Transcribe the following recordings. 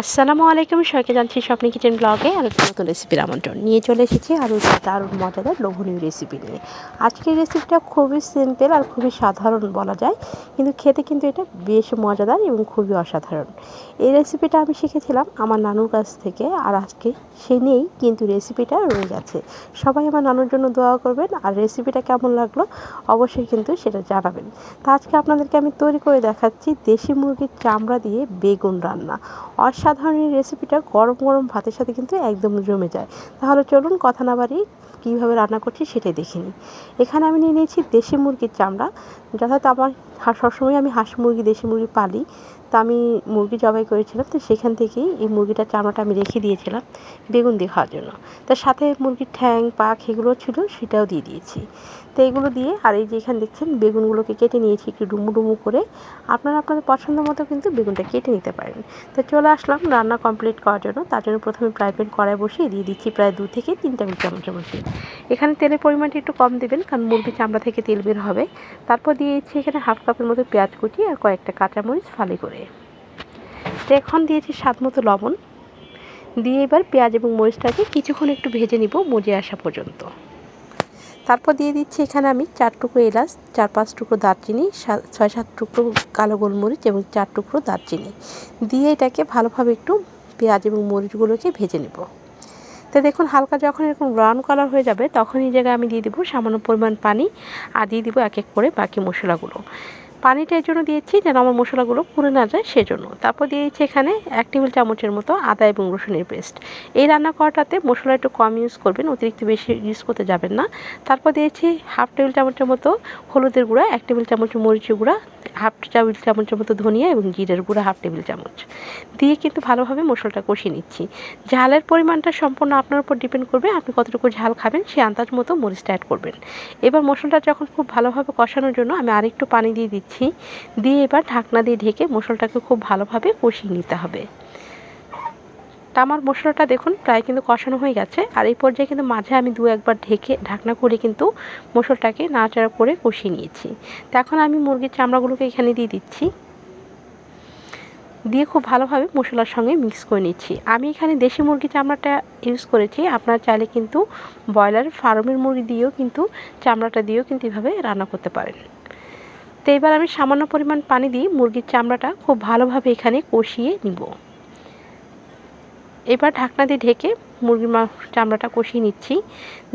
আসসালামু আলাইকুম, সবাইকে জানছি স্বপ্নি কিচেন ব্লগে আর একটা নতুন রেসিপির আমন্ত্রণ। নিয়ে চলে এসেছি আরও দারুণ মজাদার লোভনীয় রেসিপি নিয়ে। আজকের রেসিপিটা খুবই সিম্পল আর খুবই সাধারণ বলা যায়, কিন্তু খেতে কিন্তু এটা বেশ মজাদার এবং খুবই অসাধারণ। এই রেসিপিটা আমি শিখেছিলাম আমার নানুর কাছ থেকে আর আজকে সে নেই কিন্তু রেসিপিটা রয়ে গেছে। সবাই আমার নানুর জন্য দোয়া করবেন আর রেসিপিটা কেমন লাগল অবশ্যই কিন্তু সেটা জানাবেন। তা আজকে আপনাদেরকে আমি তৈরি করে দেখাচ্ছি দেশি মুরগির চামড়া দিয়ে বেগুন রান্না। অসাধারণ এই রেসিপিটা গরম গরম ভাতের সাথে কিন্তু একদম জমে যায়। তাহলে চলুন কথা না বাড়ি কীভাবে রান্না করছি সেটাই দেখে নিই। এখানে আমি নিয়ে নিয়েছি দেশি মুরগির চামড়া। যথাযথ আমার সবসময় আমি হাঁস মুরগি, দেশি মুরগি পালি। তা আমি মুরগি জবাই করেছিলাম, তো সেখান থেকেই এই মুরগিটার চামড়াটা আমি রেখে দিয়েছিলাম বেগুন দিয়ে খাওয়ার জন্য। তার সাথে মুরগির ঠ্যাং, পাক এগুলো ছিল, সেটাও দিয়ে দিয়েছি। তো এগুলো দিয়ে আর এই যে এখানে দেখছেন, বেগুনগুলোকে কেটে নিয়েছি একটু ডুমু ডুমু করে। আপনারা আপনাদের পছন্দ মতো কিন্তু বেগুনটা কেটে নিতে পারেন। তো চলে আসলাম রান্না কমপ্লিট করার জন্য। তার জন্য প্রথমে ফ্রাই প্যান কড়াই বসিয়ে দিয়ে দিচ্ছি প্রায় দু থেকে তিন টেবিল চামচের মধ্যে এখানে তেলের পরিমাণটা একটু কম দেবেন, কারণ মুরগির চামড়া থেকে তেল বের হবে। তারপর দিয়ে দিচ্ছি এখানে হাফ কাপের মতো পেঁয়াজ কুচি আর কয়েকটা কাঁচামরিচ ফালি করে। তো এখন দিয়েছি স্বাদ মতো লবণ। দিয়ে এবার পেঁয়াজ এবং মরিচটাকে কিছুক্ষণ একটু ভেজে নিব মজে আসা পর্যন্ত। তারপর দিয়ে দিচ্ছি এখানে আমি চার টুকরো এলাচ, চার পাঁচ টুকরো দারচিনি ছয়, সাত টুকরো কালো গোলমরিচ এবং চার টুকরো দারচিনি। দিয়ে এটাকে ভালোভাবে একটু পেঁয়াজ এবং মরিচগুলোকে ভেজে নেব। তো দেখুন, হালকা যখন এরকম ব্রাউন কালার হয়ে যাবে, তখন এই জায়গায় আমি দিয়ে দেবো সামান্য পরিমাণ পানি আর দিয়ে দিব এক এক করে বাকি মশলাগুলো। পানিটা এই জন্য দিয়েছি যেন আমার মশলাগুলো পুড়ে না যায় সেজন্য। তারপর দিয়েছি এখানে এক টেবিল চামচের মতো আদা এবং রসুনের পেস্ট। এই রান্না করাটাতে মশলা একটু কম ইউজ করবেন, অতিরিক্ত বেশি ইউজ করতে যাবেন না। তারপর দিয়েছি হাফ টেবিল চামচের মতো হলুদের গুঁড়া, এক টেবিল চামচ মরিচের গুঁড়া হাফ টেবিল চামচের মতো ধনিয়া এবং জিরের গুঁড়া হাফ টেবিল চামচ। দিয়ে কিন্তু ভালোভাবে মশলাটা কষিয়ে নিচ্ছি। ঝালের পরিমাণটা সম্পূর্ণ আপনার উপর ডিপেন্ড করবে, আপনি কতটুকু ঝাল খাবেন সে আন্দাজ মতো মরিচটা অ্যাড করবেন। এবার মশলাটা যখন খুব ভালোভাবে কষানোর জন্য আমি আরেকটু পানি দিয়ে দিচ্ছি। দিয়ে এবার ঢাকনা দিয়ে ঢেকে মশলাটাকে খুব ভালোভাবে কষিয়ে নিতে হবে। তা আমার মশলাটা দেখুন প্রায় কিন্তু কষানো হয়ে গেছে। আর এই পর্যায়ে কিন্তু মাঝে আমি দু একবার ঢেকে, ঢাকনা করে কিন্তু মশলাটাকে নাড়াচাড়া করে কষিয়ে নিয়েছি। তো এখন আমি মুরগির চামড়াগুলোকে এখানে দিয়ে দিচ্ছি। দিয়ে খুব ভালোভাবে মশলার সঙ্গে মিক্স করে নিচ্ছি। আমি এখানে দেশি মুরগি চামড়াটা ইউজ করেছি। আপনার চাইলে কিন্তু ব্রয়লার ফার্মের মুরগি দিয়েও কিন্তু চামড়াটা দিয়েও কিন্তু এভাবে রান্না করতে পারেন। তো এবার আমি সামান্য পরিমাণ পানি দিয়ে মুরগির চামড়াটা খুব ভালোভাবে এখানে কষিয়ে নিব। এবার ঢাকনা দিয়ে ঢেকে মুরগির চামড়াটা কষিয়ে নিচ্ছি।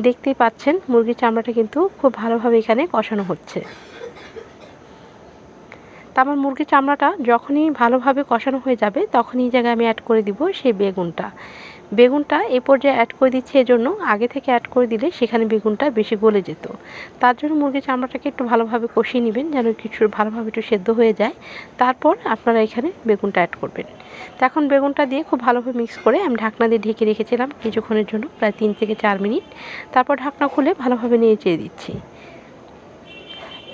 দেখতেই পাচ্ছেন, মুরগির চামড়াটা কিন্তু খুব ভালোভাবে এখানে কষানো হচ্ছে। আমার মুরগির চামড়াটা যখনই ভালোভাবে কষানো হয়ে যাবে, তখনই এই জায়গায় আমি অ্যাড করে দিব সেই বেগুনটা। বেগুনটা এ পর্যায়ে অ্যাড করে দিচ্ছি, এজন্য আগে থেকে অ্যাড করে দিলে সেখানে বেগুনটা বেশি গলে যেত। তার জন্য মুরগির চামড়াটাকে একটু ভালোভাবে কষিয়ে নেবেন, যেন কিছু ভালোভাবে একটু সেদ্ধ হয়ে যায়। তারপর আপনারা এখানে বেগুনটা অ্যাড করবেন। তো এখন বেগুনটা দিয়ে খুব ভালোভাবে মিক্স করে আমি ঢাকনা দিয়ে ঢেকে রেখেছিলাম কিছুক্ষণের জন্য, প্রায় তিন থেকে চার মিনিট। তারপর ঢাকনা খুলে ভালোভাবে নিয়ে চেয়ে দিচ্ছি।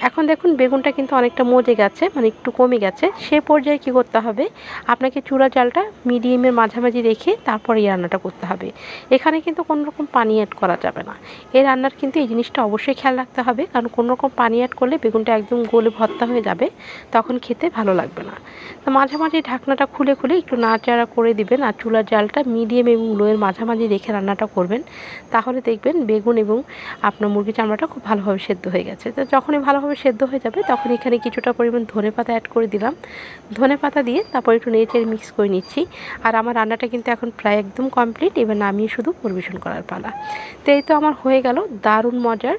এখন দেখুন বেগুনটা কিন্তু অনেকটা মজে গেছে মানে একটু কমে গেছে। সে পর্যায়ে কি করতে হবে? আপনাকে চূড়া জালটা মিডিয়ামের মাঝামাঝি রেখে তারপর এই রান্নাটা করতে হবে। এখানে কিন্তু কোনো রকম পানি অ্যাড করা যাবে না। এই রান্নার কিন্তু এই জিনিসটা অবশ্যই খেয়াল রাখতে হবে, কারণ কোনো রকম পানি অ্যাড করলে বেগুনটা একদম গোলে ভর্তা হয়ে যাবে, তখন খেতে ভালো লাগবে না। তো মাঝামাঝি ঢাকনাটা খুলে খুলে একটু নাড়াচাড়া করে দিবেন আর চুলার জালটা মিডিয়াম এবং লোয়ের মাঝামাঝি রেখে রান্নাটা করবেন। তাহলে দেখবেন বেগুন এবং আপনার মুরগি চামড়াটা খুব ভালোভাবে সেদ্ধ হয়ে গেছে। তো যখনই ভালোভাবে সেদ্ধ হয়ে যাবে, তখন এখানে কিছুটা পরিমাণ ধনে পাতা অ্যাড করে দিলাম। ধনে পাতা দিয়ে তারপর একটু নেড়ে মিক্স করে নিচ্ছি। আর আমার রান্নাটা কিন্তু এখন প্রায় একদম কমপ্লিট এবার নামিয়ে শুধু পরিবেশন করার পালা। তো এই তো আমার হয়ে গেল, দারুণ মজার।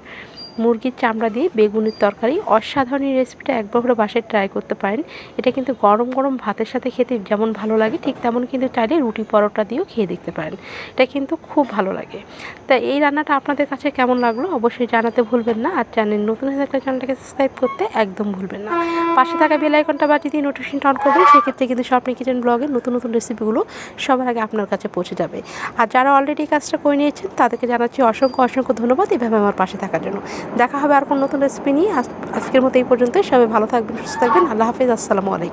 মুরগির চামড়া দিয়ে বেগুনের তরকারি, অসাধারণ রেসিপিটা একবার হলে বাসায় ট্রাই করতে পারেন। এটা কিন্তু গরম গরম ভাতের সাথে খেতে যেমন ভালো লাগে, ঠিক তেমন কিন্তু চাইলে রুটি পরোটা দিয়েও খেয়ে দেখতে পারেন। এটা কিন্তু খুব ভালো লাগে। তা এই রান্নাটা আপনাদের কাছে কেমন লাগল অবশ্যই জানাতে ভুলবেন না, আর চ্যানেল নতুন হয়ে থাকলে চ্যানেলটাকে সাবস্ক্রাইব করতে একদম ভুলবেন না। পাশে থাকা বেল আইকনটা বাজিয়ে দিয়ে নোটিফিকেশনটা অন করবেন, সেক্ষেত্রে কিন্তু স্বপ্ন কিচেন ব্লগের নতুন নতুন রেসিপিগুলো সবার আগে আপনার কাছে পৌঁছে যাবে। আর যারা অলরেডি কাজটা করে নিয়েছেন, তাদেরকে জানাচ্ছি অসংখ্য অসংখ্য ধন্যবাদ এভাবে আমার পাশে থাকার জন্য। দেখা হবে আর কোনো নতুন রেসিপি নিয়ে। আজ- আজকের মতো এই পর্যন্তই। সবাই ভালো থাকবেন, সুস্থ থাকবেন। আল্লাহ হাফিজ। আসসালামু আলাইকুম।